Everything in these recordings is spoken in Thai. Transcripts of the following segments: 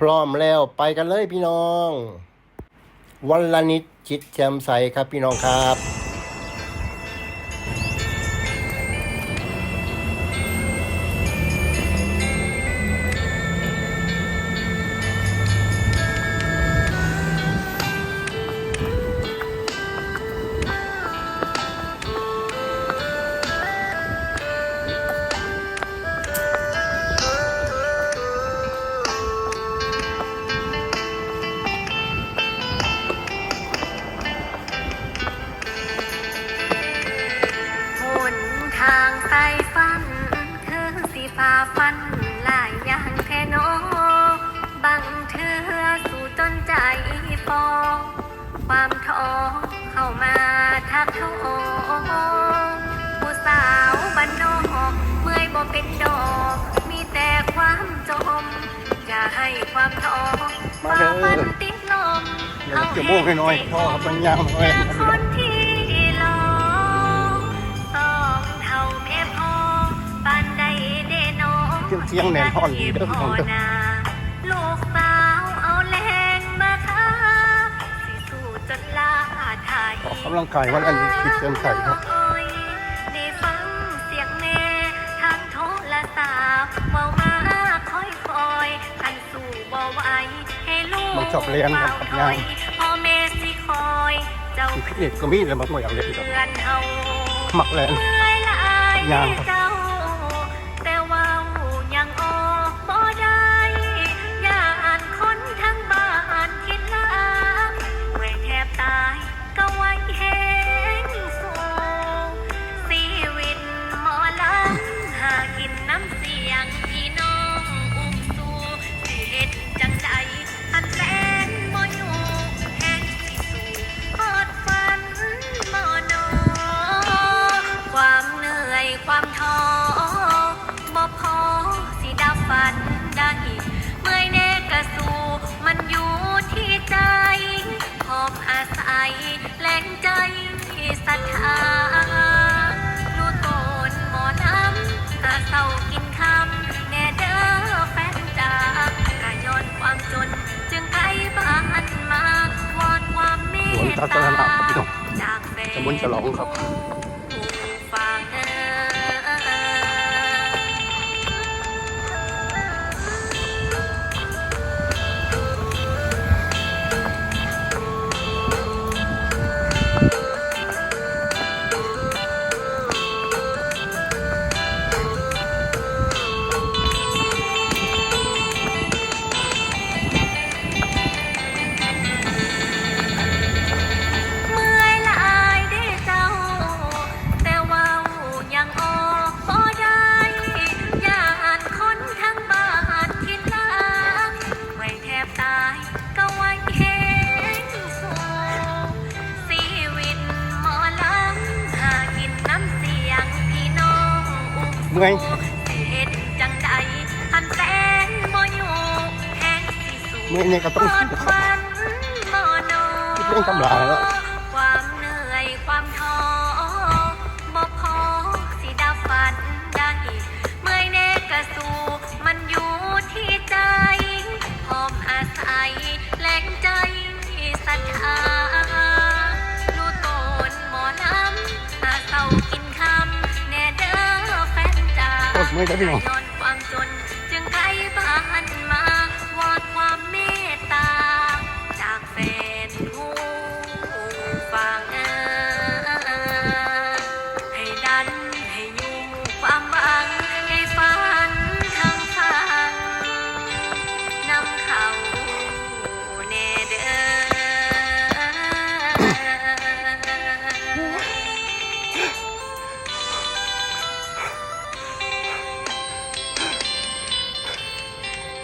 พร้อมแล้วไปกันเลยพี่น้อง วันละนิดจิตแจ่มใสครับพี่น้องครับ ความท้อเข้ามาทักท้องผู้สาวบ้านนอกเมื่อยบ่เป็นดอก มีแต่ความจมอย่าให้ความท้อมามมันติดลมเดี๋ยวโบกให้น่อยพ่อครับมันยาวน่อยคนที่ลอกต้องเท่าแม่พ่อปานใดเดนอเที่ยงเที่ยงแน่นอนดีเด้อ ออกกำลังกายวันละนิดจิตแจ่มใสครับได้ฟังเสียงแม่ทางโทรศัพท์เมามาคอยคอยคันสู่บ่ไหวให้ลูกมันชอบเรียนครับเฝ้าถอยพ่อแม่สิคอยเจ้าพี่เอกก็มีแต่มาบ่อยากเลยครับเพื่อนเฮาหมักแรงเมื่อยหลายยางครับ ศรัทธาลูกโตนหมอน้ำอาเศร้ากินคำแน่เด้อแฟนจากกะย้อนความจน จึงไกลบ้านมาวอนความเมตสวนสาธารณะครับพี่น้องจากแฟน มเมื่อยสิเฮ็ดจังใดอันแสนบ่อยู่แห่งสิสู่เมื่อยเนี่ยก็ต้องคิดนะครับวันบ่นอคิดเรื่องตำราแล้วาโคตรเ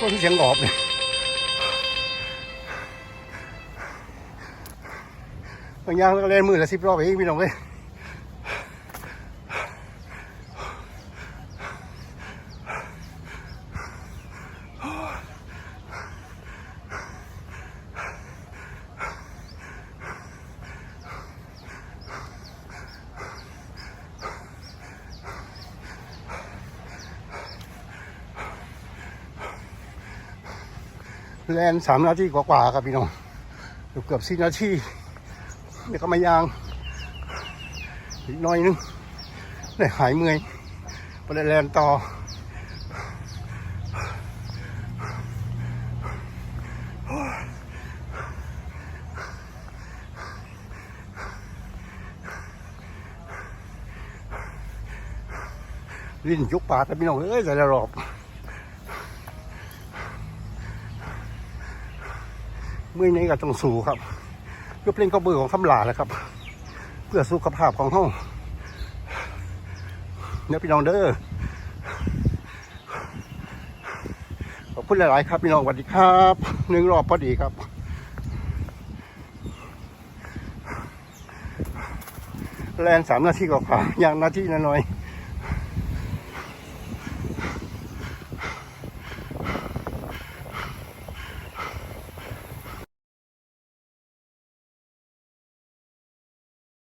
ต้นเสียงหอบเนี่ยบางอย่างก็เล่นมือละสิบรอบเองพี่น้องเลย แลนสามนาทีกว่าๆครับพี่น้องเกือบเกือบสี่นาทีเดี๋ยวก็มายางอีกน่อยนึงได้หายเมื่อยไปได้แลนต่อลิ้นยุกปากแล้วพี่น้องเอ้ยแต่ละรอบ เมื่อยนี้ก็ต้องสู้ครับเพื่อเป็นกระเบือของคำลาแหละครับ เพื่อสุขภาพของห้องเนี่ยพี่น้องเด้อขอบคุณหลาย ๆ ครับพี่น้องสวัสดีครับหนึ่งรอบพอดีครับแลนสามนาทีกว่าๆอย่างนาทีน้อย